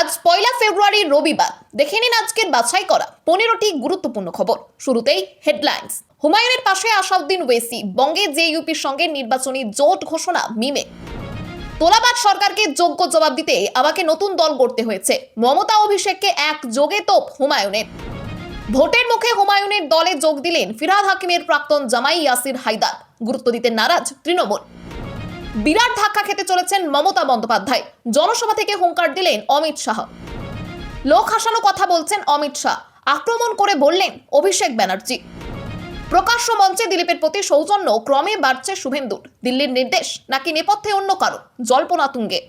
আজ পয়লা ফেব্রুয়ারি রবিবার। দেখে নিন আজকের বাছাই করা পনেরোটি গুরুত্বপূর্ণ খবর। শুরুতেই হেডলাইন্স হুমায়ুনের পাশে আসাউদ্দিন ওয়েসি, বঙ্গে জেইউপির সঙ্গে নির্বাচনী জোট ঘোষণা, মিমে। তোলাবাদ সরকারকে যোগ্য জবাব দিতে আমাকে নতুন দল গড়তে হয়েছে। মমতা অভিষেককে এক যোগে তোপ হুমায়ুনের। ভোটের মুখে হুমায়ুনের দলে যোগ দিলেন ফিরহাদ হাকিমের প্রাক্তন জামাই ইয়াসির হায়দার। গুরুত্ব দিতে নারাজ তৃণমূল। বিরাট ধাক্কা খেতে চলেছেন মমতা বন্দ্যোপাধ্যায়। জনসভা থেকে হুঙ্কার দিলেন অমিত শাহ। লোক হাসানো কথা বলছেন অমিত শাহ। আক্রমণ করে বললেন অভিষেক ব্যানার্জি। প্রকাশ্য মঞ্চে দিলীপের প্রতি সৌজন্য ক্রমে বাড়ছে শুভেন্দুর। দিল্লির নির্দেশ নাকি নেপথ্যে অন্য কারও? জল্পনা তুঙ্গে।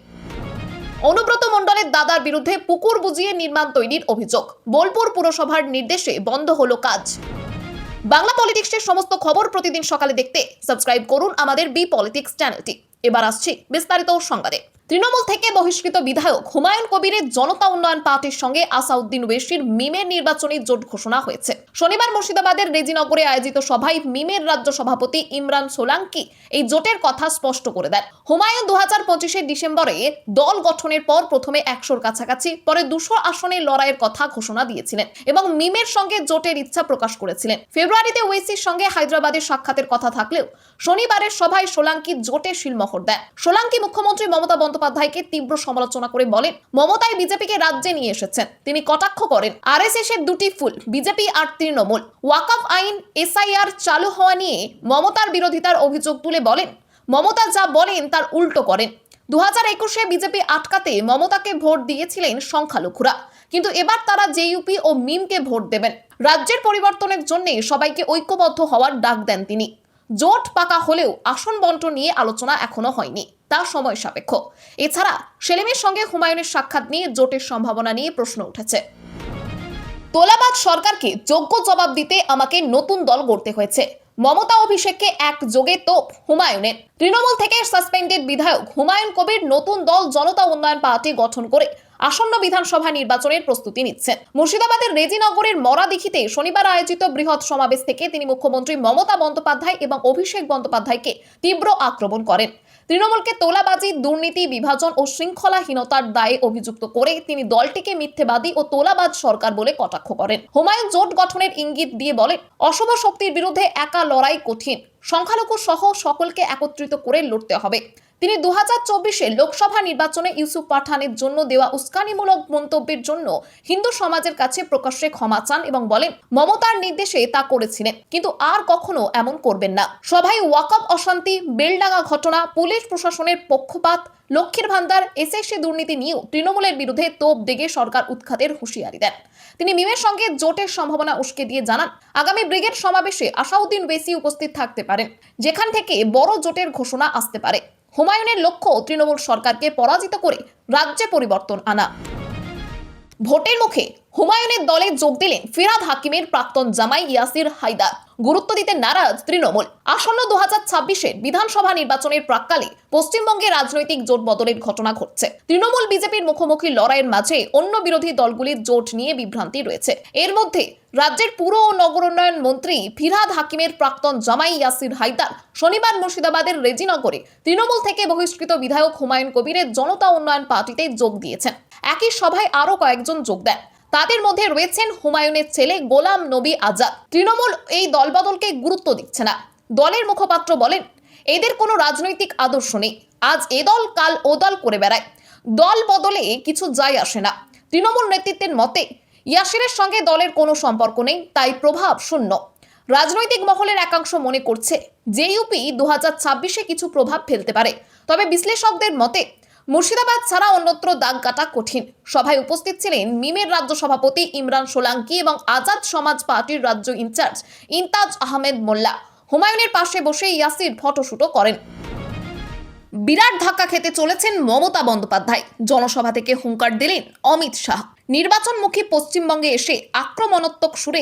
অনুব্রত মণ্ডলের দাদার বিরুদ্ধে পুকুর বুঝিয়ে নির্মাণ তৈরির অভিযোগ। বোলপুর পুরসভার নির্দেশে বন্ধ হলো কাজ। বাংলা পলিটিক্সের সমস্ত খবর প্রতিদিন সকালে দেখতে সাবস্ক্রাইব করুন আমাদের বি পলিটিক্স চ্যানেলটি। এবার আসছি বিস্তারিত সংবাদে। তৃণমূল থেকে বহিষ্কৃত বিধায়ক হুমায়ুন কবিরের জনতা উন্নয়ন পার্টির সঙ্গে আসাউদ্দিন ওয়েসির মিমের নির্বাচনী জোট ঘোষণা হয়েছে। শনিবার মুর্শিদাবাদের রেজিনগরে আয়োজিত সভায় মিমের রাজ্য সভাপতি ইমরান সোলাঙ্কি এই জোটের কথা স্পষ্ট করে দেন। হুমায়ুন দু হাজার পঁচিশের ডিসেম্বরে দল গঠনের পর প্রথমে একশোর কাছাকাছি, পরে দুশো আসনে লড়াইয়ের কথা ঘোষণা দিয়েছিলেন এবং মিমের সঙ্গে জোটের ইচ্ছা প্রকাশ করেছিলেন। ফেব্রুয়ারিতে ওয়েসির সঙ্গে হায়দ্রাবাদের সাক্ষাতের কথা থাকলেও শনিবারের সভায় সোলাঙ্কি জোটে শিলমোহর দেন। সোলাঙ্কি মুখ্যমন্ত্রী মমতা বন্দ্যোপাধ্যায়কে তীব্র সমালোচনা করে বলেন, মমতাই বিজেপিকে রাজ্যে নিয়ে এসেছেন। তিনি কটাক্ষ করেন আরএসএস এর দুটি ফুল, বিজেপি আর তৃণমূল। ওয়াকফ আইন, এসআইআর চালু হওয়া নিয়ে মমতার বিরোধিতার অভিযোগ তুলে বলেন, মমতা যা বলেন তার উল্টো করেন। দু হাজার একুশে বিজেপি আটকাতে মমতাকে ভোট দিয়েছিলেন সংখ্যালঘুরা। কিন্তু এবার তারা জেইউপি ও মিমকে ভোট দেবেন। রাজ্যের পরিবর্তনের জন্য সবাইকে ঐক্যবদ্ধ হওয়ার ডাক দেন তিনি। জোট পাকা হলেও আসন বন্টন নিয়ে আলোচনা এখনও হয়নি। তা সময় সাপেক্ষ। এছাড়া সেলিমের সঙ্গে হুমায়ুনের সাক্ষাৎ নিয়ে জোটের সম্ভাবনা নিয়ে প্রশ্ন উঠেছে। তোলাবাদ সরকারকে যোগ্য জবাব দিতে আমাকে নতুন দল গড়তে হয়েছে। মমতা অভিষেককে এক যোগে তোপ হুমায়ুনের। তৃণমূল থেকে সাসপেন্ডেড বিধায়ক হুমায়ুন কবির নতুন দল জনতা উন্নয়ন পার্টি গঠন করে আসন্ন বিধানসভা নির্বাচনের প্রস্তুতি নিচ্ছেন। মুর্শিদাবাদের রেজিনগরের মরা মরাদিঘিতে শনিবার আয়োজিত বৃহৎ সমাবেশ থেকে তিনি মুখ্যমন্ত্রী মমতা বন্দ্যোপাধ্যায় এবং অভিষেক বন্দ্যোপাধ্যায়কে তীব্র আক্রমণ করেন। তৃণমূলকে তোলাবাজি, দুর্নীতি, বিভাজন ও শৃঙ্খলাহীনতার দায়ে অভিযুক্ত করে তিনি দলটিকে মিথ্যেবাদী ও তোলাবাজ সরকার বলে কটাক্ষ করেন। হুমায়ুন জোট গঠনের ইঙ্গিত দিয়ে বলেন, অশুভ শক্তির বিরুদ্ধে একা লড়াই কঠিন। সংখ্যালঘু সহ সকলকে একত্রিত করে লড়তে হবে। তিনি দু হাজার চব্বিশে লোকসভা নির্বাচনে ইউসুফ পাঠানের জন্য দেওয়া উস্কানিমূলক মন্তব্যের জন্য হিন্দু সমাজের কাছে প্রকাশ্যে ক্ষমা চান এবং বলেন, মমতার নির্দেশে তা করেছিলেন, কিন্তু আর কখনো এমন করবেন না। সভায় ওয়াকফ অশান্তি, বেলডাঙ্গা ঘটনা, পুলিশ প্রশাসনের পক্ষপাত, লক্ষ্মীর ভান্ডার এসএসসি দুর্নীতি নিয়েও তৃণমূলের বিরুদ্ধে তোপ দেগে সরকার উৎখাতের হুঁশিয়ারি দেন। তিনি মিমের সঙ্গে জোটের সম্ভাবনা উস্কে দিয়ে জানান, আগামী ব্রিগেড সমাবেশে আসাউদ্দিন বেসি উপস্থিত থাকতে পারেন, যেখান থেকে বড় জোটের ঘোষণা আসতে পারে। হুমায়ুনের লক্ষ্য তৃণমূল সরকারকে পরাজিত করে রাজ্যে পরিবর্তন আনা। ভোটের মুখে হুমায়ুনের দলে যোগ দিলেন ফিরাদ হাকিমের প্রাক্তন জামাই ইয়াসির হায়দার। গুরুত্ব দিতে নারাজ তৃণমূল। আসন্ন দু হাজার ছাব্বিশের বিধানসভা নির্বাচনের প্রাককালে পশ্চিমবঙ্গে রাজনৈতিক জোট বদলের ঘটনা ঘটছে। তৃণমূল বিজেপির মুখোমুখি লড়াইয়ের মাঝে অন্য বিরোধী দলগুলির জোট নিয়ে বিভ্রান্তি রয়েছে। এর মধ্যে রাজ্যের পুর ও নগর উন্নয়ন মন্ত্রী ফিরাদ হাকিমের প্রাক্তন জামাই ইয়াসির হায়দার শনিবার মুর্শিদাবাদের রেজিনগরে তৃণমূল থেকে বহিষ্কৃত বিধায়ক হুমায়ুন কবিরের জনতা উন্নয়ন পার্টিতে যোগ দিয়েছেন। একই সভায় আরও কয়েকজন যোগ দেন। তাদের মধ্যে রয়েছেন হুমায়ুনের ছেলে গোলাম নবী আজাদ। তৃণমূল এই দলবদলকে গুরুত্ব দিচ্ছে না। দলের মুখপাত্র বলেন, এদের কোনো রাজনৈতিক আদর্শ নেই। আজ এ দল, কাল ও দল করে বেড়ায়। দল বদলে কিছু যায় আসে না। তৃণমূল নেতৃত্বের মতে, ইয়াসিরের সঙ্গে দলের কোনো সম্পর্ক নেই, তাই প্রভাব শূন্য। রাজনৈতিক মহলের একাংশ মনে করছে যে ইউপি দু হাজার ছাব্বিশে কিছু প্রভাব ফেলতে পারে। তবে বিশ্লেষকদের মতে মুর্শিদাবাদ ছাড়া অন্যত্র দাগ কাটা কঠিন। সভায় উপস্থিত ছিলেন মিমের রাজ্য সভাপতি ইমরান সোলাঙ্কি এবং আজাদ সমাজ পার্টির রাজ্য ইনচার্জ ইন্তাজ আহমেদ মোল্লা। হুমায়ুনের পাশে বসে ইয়াসির ফটোশুটও করেন। বিরাট ধাক্কা খেতে চলেছেন মমতা বন্দ্যোপাধ্যায়। জনসভা থেকে হুঙ্কার দিলেন অমিত শাহ। নির্বাচনমুখী পশ্চিমবঙ্গে এসে আক্রমণাত্মক সুরে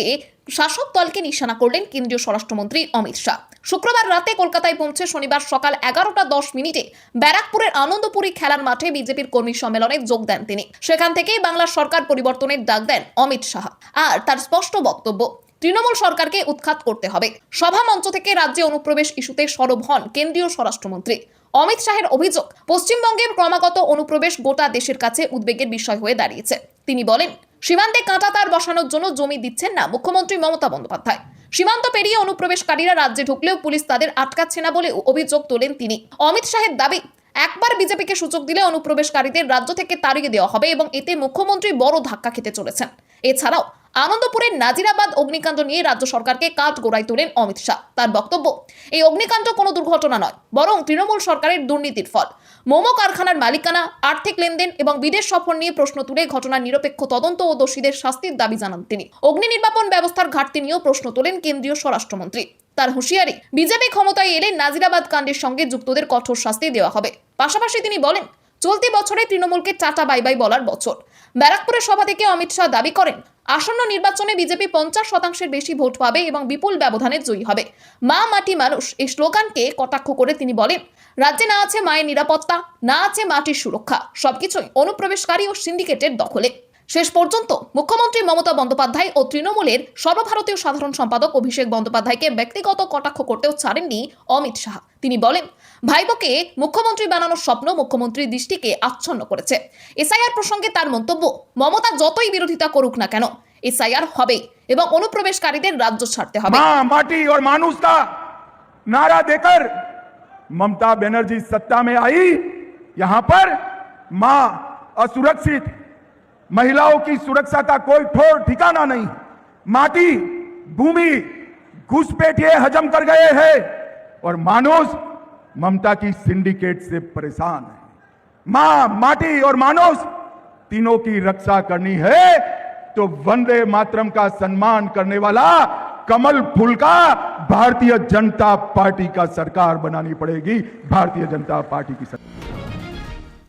শাসক দলকে নিশানা করলেন কেন্দ্রীয় স্বরাষ্ট্রমন্ত্রী অমিত শাহ। শুক্রবার রাতে কলকাতায় পৌঁছে শনিবার সকাল এগারোটা দশ মিনিটে ব্যারাকপুরের আনন্দপুরী খেলার মাঠে বিজেপির কর্মী সম্মেলনে যোগ দেন তিনি। সেখান থেকেই বাংলার সরকার পরিবর্তনের ডাক দেন অমিত শাহ। আর তার স্পষ্ট বক্তব্য, তৃণমূল সরকারকে উৎখাত করতে হবে। সভা মঞ্চ থেকে রাজ্যে অনুপ্রবেশ ইস্যুতে সরব হন কেন্দ্রীয় স্বরাষ্ট্রমন্ত্রী। অমিত শাহের অভিযোগ, পশ্চিমবঙ্গের ক্রমাগত অনুপ্রবেশ গোটা দেশের কাছে উদ্বেগের বিষয় হয়ে দাঁড়িয়েছে। তিনি বলেন, সীমান্তে কাঁটা তার বসানোর জন্য জমি দিচ্ছেন না মুখ্যমন্ত্রী মমতা বন্দ্যোপাধ্যায়। সীমান্ত পেরিয়ে অনুপ্রবেশকারীরা রাজ্যে ঢুকলেও পুলিশ তাদের আটকাচ্ছে না বলে অভিযোগ তোলেন তিনি। অমিত শাহের দাবি, একবার বিজেপিকে সুযোগ দিলে অনুপ্রবেশকারীদের রাজ্য থেকে তাড়িয়ে দেওয়া হবে এবং এতে মুখ্যমন্ত্রী বড় ধাক্কা খেতে চলেছেন। এছাড়াও আনন্দপুরের নাজিরাবাদ অগ্নিকাণ্ড নিয়ে রাজ্য সরকারকে কাঠ গোড়ায় তোলেন অমিত শাহ। তার বক্তব্য, এই অগ্নিকাণ্ড কোনো দুর্ঘটনা নয়, বরং তৃণমূল সরকারের দুর্নীতির ফল। মোমো কারখানার মালিকানা, আর্থিক লেনদেন এবং বিদেশ সফর নিয়ে প্রশ্ন তুলে ঘটনার নিরপেক্ষ তদন্ত ও দোষীদের শাস্তির দাবি জানান তিনি। অগ্নি নির্বাপন ব্যবস্থার ঘাটতি নিয়েও প্রশ্ন তোলেন কেন্দ্রীয় স্বরাষ্ট্রমন্ত্রী। তার হুঁশিয়ারি, বিজেপি ক্ষমতায় এলে নাজিরাবাদ কাণ্ডের সঙ্গে যুক্তদের কঠোর শাস্তি দেওয়া হবে। পাশাপাশি তিনি বলেন, চলতি বছরে তৃণমূলকে টাটা বাই বাই বলার বছর। ব্যারাকপুরের সভা থেকে অমিত শাহ দাবি করেন, আসন্ন নির্বাচনে বিজেপি পঞ্চাশ শতাংশের বেশি ভোট পাবে এবং বিপুল ব্যবধানে জয়ী হবে। মা মাটি মানুষ এই স্লোগানকে কটাক্ষ করে তিনি বলেন, রাজ্যে না আছে মায়ের নিরাপত্তা, না আছে মাটির সুরক্ষা, সবকিছুই অনুপ্রবেশকারী ও সিন্ডিকেটের দখলে। শেষ পর্যন্ত মুখ্যমন্ত্রী মমতা বন্দ্যোপাধ্যায় ও তৃণমূলের সর্বভারতীয় সাধারণ সম্পাদক অভিষেক বন্দ্যোপাধ্যায়কে ব্যক্তিগত কটাক্ষ করতেও ছাড়েননি অমিত শাহ। তিনি বলেন ভাইবোকে মুখ্যমন্ত্রী বানানোর স্বপ্ন মুখ্যমন্ত্রীর দৃষ্টিকে আচ্ছন্ন করেছে এসআইআর প্রসঙ্গে তার মন্তব্য মমতা যতই বিরোধিতা করুক না কেন এসআইআর হবে এবং অনুপ্রবেশকারীদের রাজ্য ছাড়তে হবে मां माटी और मानुष का नारा देकर ममता बनर्जी सत्ता में आई यहां पर मां असुरक्षित महिलाओं की सुरक्षा का कोई ठोर ठिकाना नहीं माटी भूमि घुसपैठिए हजम कर गए हैं और मानुष ममता की सिंडिकेट से परेशान है मां माटी और मानुष तीनों की रक्षा करनी है तो वंदे मातरम का सम्मान करने वाला कमल फूल का भारतीय जनता पार्टी का सरकार बनानी पड़ेगी भारतीय जनता पार्टी की सरकार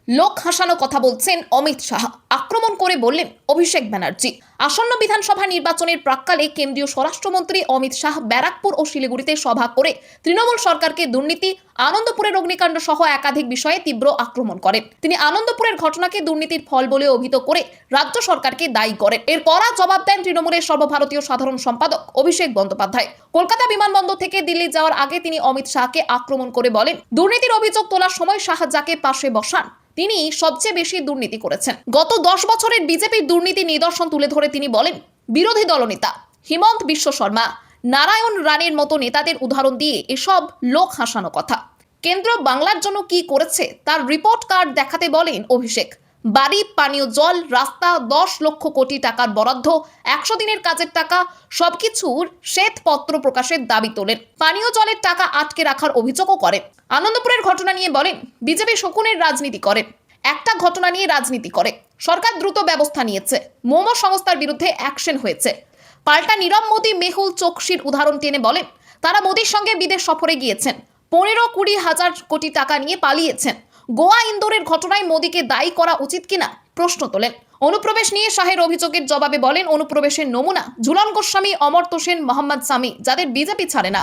লোক হাসানো কথা বলছেন অমিত শাহ আক্রমণ করে বললেন অভিষেক ব্যানার্জি। আসন্ন বিধানসভা নির্বাচনের প্রাক্কালে কেন্দ্রীয় স্বরাষ্ট্রমন্ত্রী অমিত শাহ ব্যারাকপুর ও শিলিগুড়িতে সভা করে তৃণমূল সরকারকে দুর্নীতি, আনন্দপুরের অগ্নিকাণ্ড সহ একাধিক বিষয়ে তীব্র আক্রমণ করেন। তিনি আনন্দপুরের ঘটনাকে দুর্নীতির ফল বলে অভিহিত করে রাজ্য সরকারকে দায়ী করেন। এর কড়া জবাব দেন তৃণমূলের সর্বভারতীয় সাধারণ সম্পাদক অভিষেক বন্দ্যোপাধ্যায়। কলকাতা বিমানবন্দর থেকে দিল্লি যাওয়ার আগে তিনি অমিত শাহকে আক্রমণ করে বলেন, দুর্নীতির অভিযোগ তোলার সময় শাহ যাকে পাশে বসান। তিনি সবচেয়ে বেশি দুর্নীতি করেছেন। গত দশ বছরের বিজেপির দুর্নীতি নিদর্শন তুলে ধরে তিনি বলেন, বিরোধী দলনেতা হিমন্ত বিশ্ব শর্মা নারায়ণ রানের মতো নেতাদের উদাহরণ দিয়ে এসব লোক হাসানো কথা। কেন্দ্র বাংলার জন্য কি করেছে তার রিপোর্ট কার্ড দেখাতে বলেন অভিষেক। বাড়ি, পানীয় জল, রাস্তা, দশ লক্ষ কোটি টাকার বরাদ্দ, একশো দিনের কাজের টাকা, সবকিছুর শ্বেতপত্র প্রকাশের দাবি তোলেন। পানীয় জলের টাকা আটকে রাখার অভিযোগও করেন। আনন্দপুরের ঘটনা নিয়ে বলেন, বিজেপি শকুনের রাজনীতি করেন। একটা ঘটনা নিয়ে রাজনীতি করে। সরকার দ্রুত ব্যবস্থা নিয়েছে। মোমো সংস্থার বিরুদ্ধে অ্যাকশন হয়েছে। পাল্টা নীরব মোদী মেহুল চোকসির উদাহরণ টেনে বলেন, তারা মোদীর সঙ্গে বিদেশ সফরে গিয়েছেন। পনেরো কুড়ি হাজার কোটি টাকা নিয়ে পালিয়েছেন। গোয়া ইন্দোরের ঘটনায় মোদীকে দায়ী করা উচিত কিনা প্রশ্ন তোলেন। অনুপ্রবেশ নিয়ে শাহের অভিযোগের জবাবে বলেন, অনুপ্রবেশের নমুনা ঝুলন গোস্বামী, অমর্ত্য সেন, মোহাম্মদ সামি, যাদের বিজেপি ছাড়ে না।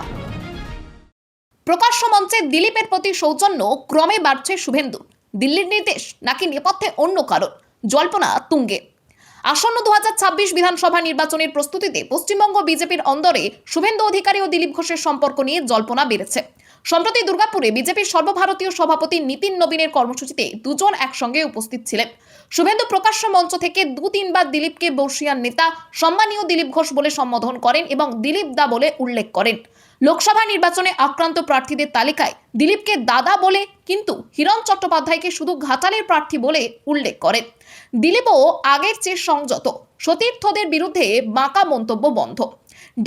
প্রকাশ্য মঞ্চে দিলীপের প্রতি সৌজন্য ক্রমে বাড়ছে শুভেন্দু। দিল্লির নির্দেশ নাকি নেপথ্যে অন্য কারণ? জল্পনা তুঙ্গে। আসন্ন দু হাজার ছাব্বিশ বিধানসভা নির্বাচনের প্রস্তুতিতে পশ্চিমবঙ্গ বিজেপির অন্দরে শুভেন্দু অধিকারী ও দিলীপ ঘোষের সম্পর্ক নিয়ে জল্পনা বেড়েছে। সম্প্রতি দুর্গাপুরে বিজেপির সর্বভারতীয় সভাপতি নীতিন নবীনের কর্মসূচিতে দুজন একসঙ্গে উপস্থিত ছিলেন। শুভেন্দু প্রকাশ্য মঞ্চ থেকে দু তিনবার দিলীপকে বর্ষিয়ান নেতা, সম্মানীয় দিলীপ ঘোষ বলে সম্বোধন করেন এবং দিলীপ দা বলে উল্লেখ করেন। লোকসভা নির্বাচনে আক্রান্ত প্রার্থীদের তালিকায় দিলীপকে দাদা বলে কিন্তু হিরণ চট্টোপাধ্যায়কে শুধু ঘাটালের প্রার্থী বলে উল্লেখ করেন। দিলীপও আগের চেয়ে সংযত। সতীর্থদের বিরুদ্ধে বাঁকা মন্তব্য বন্ধ।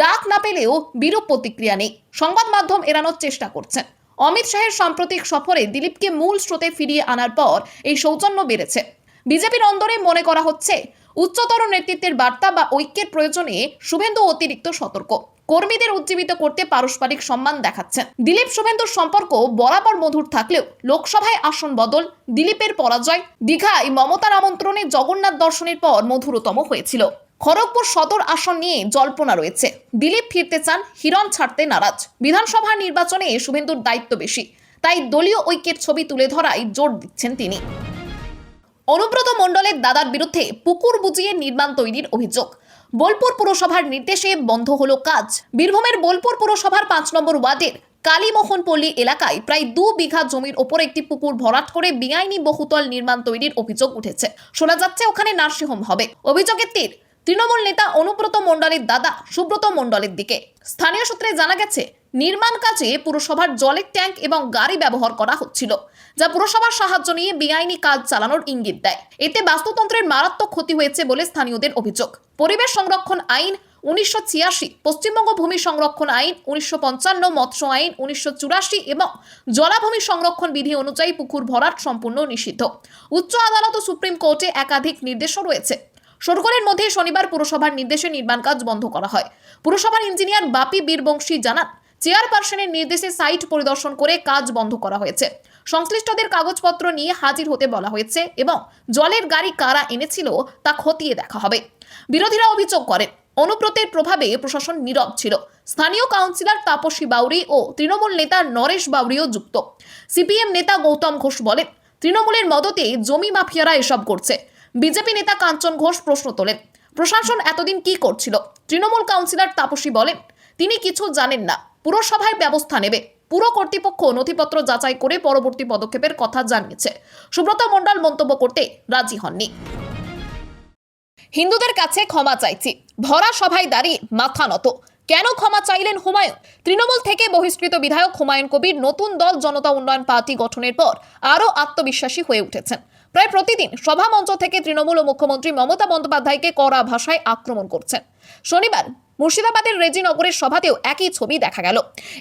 ডাক না পেলেও বিরূপ প্রতিক্রিয়া নেই। সংবাদ মাধ্যম এড়ানোর চেষ্টা করছেন। অমিত শাহের সাম্প্রতিক সফরে দিলীপকে মূল স্রোতে ফিরিয়ে আনার পর এই সৌজন্য বেড়েছে। বিজেপির অন্দরে মনে করা হচ্ছে, উচ্চতর নেতৃত্বের বার্তা বা ঐক্যের প্রয়োজনে শুভেন্দু অতিরিক্ত সতর্ক। কর্মীদের উজ্জীবিত করতে পারস্পরিক সম্মান দেখাচ্ছেন। দিলীপ শুভেন্দুর সম্পর্ক বরাবর মধুর থাকলেও লোকসভায় আসন বদল, দিলীপের পরাজয়, দীঘায় মমতার আমন্ত্রণে জগন্নাথ দর্শনের পর মধুরতম হয়েছিল। খড়গপুর সদর আসন নিয়ে জল্পনা রয়েছে। দিলীপ ফিরতে চান হিরণ ছাড়তে নারাজ। বিধানসভা নির্বাচনে শুভেন্দুর দায়িত্ব বেশি, তাই দলীয় ঐক্যের ছবি তুলে ধরায় জোর দিচ্ছেন তিনি। অনুব্রত মণ্ডলের দাদার বিরুদ্ধে পুকুর বুঝিয়ে নির্মাণ তৈরির অভিযোগ। বোলপুর পুরসভার নির্দেশে বন্ধ হলো কাজ। বীরভূমের বোলপুর পুরসভার পাঁচ নম্বর ওয়ার্ডের কালীমোহনপল্লী এলাকায় প্রায় দু বিঘা জমির ওপর একটি পুকুর ভরাট করে বেআইনি বহুতল নির্মাণ তৈরির অভিযোগ উঠেছে। শোনা যাচ্ছে ওখানে নার্সিংহোম হবে। অভিযোগের তীর, তৃণমূল নেতা অনুব্রত মণ্ডলের দাদা সুব্রত মণ্ডলের দিকে। স্থানীয় সূত্রে জানা গেছে, নির্মাণ কাজে পুরসভার জলের ট্যাঙ্ক এবং গাড়ি ব্যবহার করা হচ্ছিল। যা পুরসভার সাহায্য নিয়ে বেআইনি কাজ চালানোর ইঙ্গিত দেয়। এতে বাস্তুতন্ত্রের মারাত্মক ক্ষতি হয়েছে বলে স্থানীয়দের অভিযোগ। পরিবেশ সংরক্ষণ আইন উনিশশো ছিয়াশি, পশ্চিমবঙ্গ ভূমি সংরক্ষণ আইন উনিশশো পঞ্চান্ন, মৎস্য আইন উনিশশো চুরাশি এবং জলাভূমি সংরক্ষণ বিধি অনুযায়ী পুকুর ভরাট সম্পূর্ণ নিষিদ্ধ। উচ্চ আদালত ও সুপ্রিম কোর্টে একাধিক নির্দেশও রয়েছে। সরকারের মধ্যে শনিবার পুরসভার নির্দেশে নির্মাণ কাজ বন্ধ করা হয়। পুরসভার ইঞ্জিনিয়ার বাপি বীরবংশী জানান, চেয়ারপারসনের নির্দেশে সাইট পরিদর্শন করে কাজ বন্ধ করা হয়েছে। সংশ্লিষ্টদের কাগজপত্র নিয়ে হাজির হতে বলা হয়েছে এবং জলের গাড়ি কারা এনেছিল তা খতিয়ে দেখা হবে। বিরোধীরা অভিযোগ করেন, অনুব্রতের প্রভাবে প্রশাসন নীরব ছিল। স্থানীয় কাউন্সিলর তাপসী বাউরি ও তৃণমূল নেতা নরেশ বাউরিও যুক্ত। সিপিএম নেতা গৌতম ঘোষ বলেন, তৃণমূলের মদতে জমি মাফিয়ারা এসব করছে। বিজেপি নেতা কাঞ্চন ঘোষ প্রশ্ন তোলেন, প্রশাসন এতদিন কি করছিল? তৃণমূল কাউন্সিলর তাপসী বলেন, তিনি কিছু জানেন না। পুরসভায় ব্যবস্থা নেবে। পুরো কর্তৃপক্ষ নথিপত্র যাচাই করে পরবর্তী পদক্ষেপের কথা জানিয়েছে। সুব্রত মণ্ডল মন্তব্য করতে রাজি হননি। হিন্দুদের কাছে ক্ষমা চাইছি। ভরা সভায় দাঁড়িয়ে মাথা নত। কেন ক্ষমা চাইলেন হুমায়ুন? তৃণমূল থেকে বহিষ্কৃত বিধায়ক হুমায়ুন কবির নতুন দল জনতা উন্নয়ন পার্টি গঠনের পর আরও আত্মবিশ্বাসী হয়ে উঠেছেন। প্রায় প্রতিদিন সভা মঞ্চ থেকে তৃণমূল ও মুখ্যমন্ত্রী মমতা বন্দ্যোপাধ্যায়কে কড়া ভাষায় আক্রমণ করছেন। শনিবার মুর্শিদাবাদের রেজিনগরের সভাতেও একই ছবি দেখা গেল।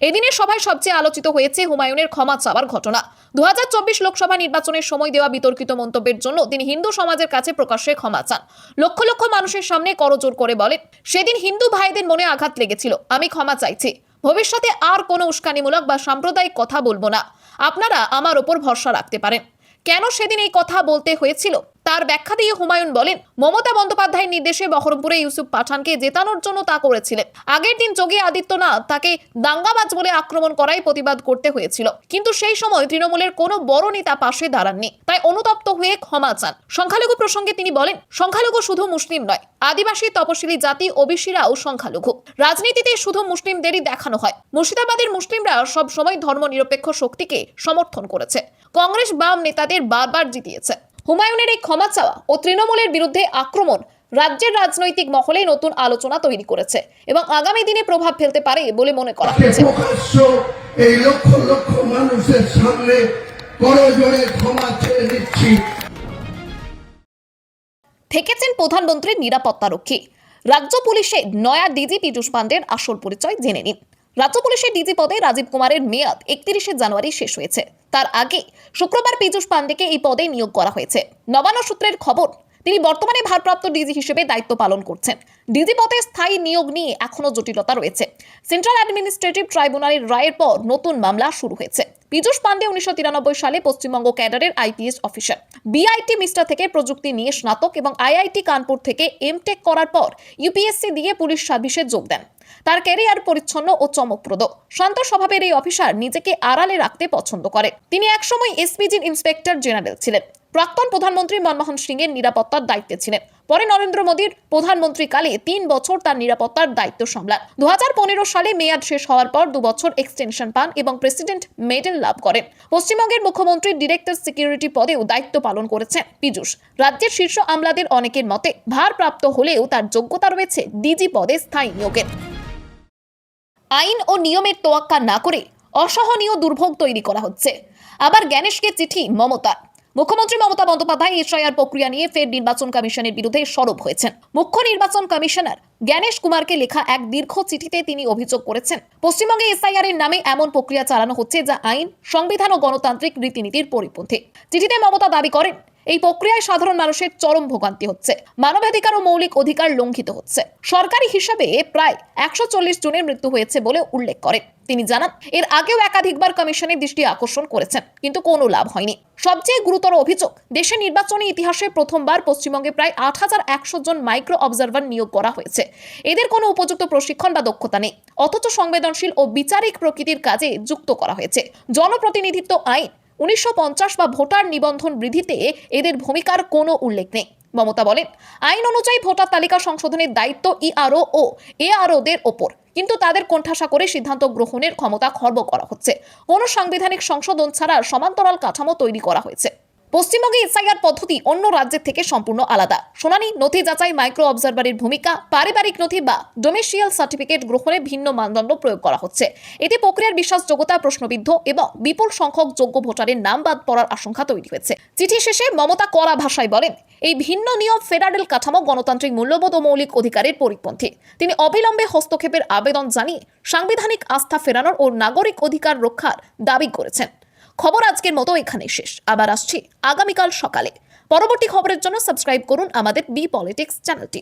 এদিনের সভায় সবচেয়ে আলোচিত হয়েছে হুমায়ুনের ক্ষমা চাওয়ার ঘটনা। দুহাজার চব্বিশ লোকসভা নির্বাচনের সময় দেওয়া বিতর্কিত মন্তব্যের জন্য তিনি হিন্দু সমাজের কাছে প্রকাশ্যে ক্ষমা চান। লক্ষ লক্ষ মানুষের সামনে করজোর করে বলেন, সেদিন হিন্দু ভাইদের মনে আঘাত লেগেছিল, আমি ক্ষমা চাইছি। ভবিষ্যতে আর কোনো উস্কানিমূলক বা সাম্প্রদায়িক কথা বলব না। আপনারা আমার ওপর ভরসা রাখতে পারেন। কেন সেদিন এই কথা বলতে হয়েছিল? তার ব্যাখ্যা দিয়ে হুমায়ুন বলেন, মমতা বন্দ্যোপাধ্যায়ের নির্দেশে বহরমপুরে ইউসুফ পাঠানকে জেতানোর জন্য তা করেছিলেন। আগের দিন যোগী আদিত্যনাথ তাকে দাঙ্গাবাজ বলে আক্রমণ করাই প্রতিবাদ করতে হয়েছিল। কিন্তু সেই সময় তৃণমূলের কোনো বড় নেতা পাশে দাঁড়াননি, তাই অনুতপ্ত হয়ে ক্ষমা চান। সংখ্যালঘু প্রসঙ্গে তিনি বলেন, সংখ্যালঘু শুধু মুসলিম নয়, আদিবাসী, তপশিলি জাতি, ওবিসিরাও সংখ্যালঘু। রাজনীতিতে শুধু মুসলিমদেরই দেখানো হয়। মুর্শিদাবাদের মুসলিমরা সব সময় ধর্মনিরপেক্ষ শক্তিকে সমর্থন করেছে। কংগ্রেস বাম নেতাদের বারবার জিতিয়েছে। হুমায়ুনের এই ক্ষমা চাওয়া ও তৃণমূলের বিরুদ্ধে আক্রমণ রাজ্যের রাজনৈতিক মহলে নতুন আলোচনা তৈরি করেছে এবং আগামী দিনে প্রভাব ফেলতে পারে বলে মনে করা হচ্ছে এই লক্ষ লক্ষ মানুষের সামনে করজোড়ে ক্ষমা চেয়ে নিচ্ছি। থেকেছেন প্রধানমন্ত্রীর নিরাপত্তারক্ষী। রাজ্য পুলিশে নয়া ডিজি পীযূষ পান্ডের আসল পরিচয় জেনে নিন। রাজ্য পুলিশের ডিজি পদে রাজীব কুমারের মেয়াদ একত্রিশে জানুয়ারি শেষ হয়েছে। তার আগে শুক্রবার পীযুষ পান্ডেকে এই পদে নিয়োগ করা হয়েছে। নবান্ন সূত্রের খবর তিনি বর্তমানে ভারপ্রাপ্ত ডিজি হিসেবে দায়িত্ব পালন করছেন। ডিজি পদে স্থায়ী নিয়োগ নিয়ে এখনও জটিলতা রয়েছে। সেন্ট্রাল অ্যাডমিনিস্ট্রেটিভ ট্রাইব্যুনালের রায়ের পর নতুন মামলা শুরু হয়েছে। পীযূষ পান্ডে উনিশশো তিরানব্বই সালে পশ্চিমবঙ্গ ক্যাডারের আইপিএস অফিসার। বিআইটি মিস্টার থেকে প্রযুক্তি নিয়ে স্নাতক এবং আইআইটি কানপুর থেকে এমটেক করার পর ইউপিএসসি দিয়ে পুলিশ সার্ভিসে যোগ দেন। তার ক্যারিয়ার পরিচ্ছন্ন ও চমকপ্রদ। শান্ত স্বভাবের এই অফিসার নিজেকে আড়ালে রাখতে পছন্দ করে। তিনি একসময় এসপিজির ইন্সপেক্টর জেনারেল ছিলেন। প্রাক্তন প্রধানমন্ত্রী মনমোহন সিং এর নিরাপত্তার দায়িত্বে ছিলেন। পরে নরেন্দ্র মোদীর প্রধানমন্ত্রীকালে তিন বছর তার নিরাপত্তার দায়িত্ব সামলান। দু সালে মেয়াদ শেষ হওয়ার পর দু বছর এক্সটেনশন পান এবং প্রেসিডেন্ট মেডেল লাভ করেন। পশ্চিমবঙ্গের মুখ্যমন্ত্রী ডিরেক্টর সিকিউরিটি পদেও দায়িত্ব পালন করেছেন পীযূষ। রাজ্যের শীর্ষ আমলাদের অনেকের মতে, ভারপ্রাপ্ত হলেও তার যোগ্যতা রয়েছে ডিজি পদে স্থায়ী নিয়োগের। আইন ও নিয়মের তোয়াক্কা না করে অসহনীয় দুর্ভোগ তৈরি করা হচ্ছে। আবার জ্ঞানেশকে চিঠি মমতার। মুখ্যমন্ত্রী মমতা বন্দ্যোপাধ্যায় এসআইআর প্রক্রিয়া নিয়ে ফের নির্বাচন কমিশনের বিরুদ্ধে সরব হয়েছেন। মুখ্য নির্বাচন কমিশনার জ্ঞানেশ কুমারকে লেখা এক দীর্ঘ চিঠিতে তিনি অভিযোগ করেছেন। পশ্চিমবঙ্গে এসআইআর এর নামে এমন প্রক্রিয়া চালানো হচ্ছে যা আইন, সংবিধান ও গণতান্ত্রিক রীতিনীতির পরিপন্থী। চিঠিতে মমতা দাবি করেন এই প্রক্রিয়ায় সাধারণ মানুষের চরম ভোগান্তি হচ্ছে। মানবাধিকার ও মৌলিক অধিকার লঙ্ঘিত হচ্ছে। সরকারি হিসাবে প্রায় একশো চল্লিশ জনের মৃত্যু হয়েছে বলে উল্লেখ করেন। তিনি জানান, এর আগেও একাধিকবার কমিশনের দৃষ্টি আকর্ষণ করেছেন, কিন্তু কোনো লাভ হয়নি। সবচেয়ে গুরুতর অভিযোগ দেশের নির্বাচনী ইতিহাসে প্রথমবার পশ্চিমবঙ্গে প্রায় আট হাজার একশো জন মাইক্রো অবজারভার নিয়োগ করা হয়েছে। এদের কোনো উপযুক্ত প্রশিক্ষণ বা দক্ষতা নেই। অথচ সংবেদনশীল ও বিচারিক প্রকৃতির কাজে যুক্ত করা হয়েছে। জনপ্রতিনিধিত্ব আইন উনিশশো পঞ্চাশ বা ভোটার নিবন্ধন বৃদ্ধিতে এদের ভূমিকার কোনো উল্লেখ নেই। মমতা বলেন, আইন অনুযায়ী ভোটার তালিকা সংশোধনের দায়িত্ব ইআরও ও এআরওদের ওপর। কিন্তু তাদের কোণঠাসা করে সিদ্ধান্ত গ্রহণের ক্ষমতা খর্ব করা হচ্ছে। কোনো সাংবিধানিক সংশোধন ছাড়া সমান্তরাল কাঠামো তৈরি করা হয়েছে। পশ্চিমবঙ্গে এসআইআর পদ্ধতি অন্য রাজ্যের থেকে সম্পূর্ণ আলাদা। শুনানি নথি যাচাই মাইক্রো অবজারভারের ভূমিকা, পারিবারিক নথি বা ডোমেশিয়াল সার্টিফিকেট গ্রহণে ভিন্ন মানদণ্ড প্রয়োগ করা হচ্ছে। এতে প্রক্রিয়ার বিশ্বাসযোগ্যতা, প্রশ্নবিদ্ধ এবং বিপুল সংখ্যক যোগ্য ভোটারের নাম বাদ পড়ার আশঙ্কা তৈরি হয়েছে। চিঠি শেষে মমতা কড়া ভাষায় বলেন, এই ভিন্ন নিয়ম ফেডারেল কাঠামো, গণতান্ত্রিক মূল্যবোধ ও মৌলিক অধিকারের পরিপন্থী। তিনি অবিলম্বে হস্তক্ষেপের আবেদন জানিয়ে সাংবিধানিক আস্থা ফেরানোর ও নাগরিক অধিকার রক্ষার দাবি করেছেন। খবর আজকের মতো এখানে শেষ। আবার আসছি আগামীকাল সকালে। পরবর্তী খবরের জন্য সাবস্ক্রাইব করুন আমাদের বি পলিটিক্স চ্যানেলটি।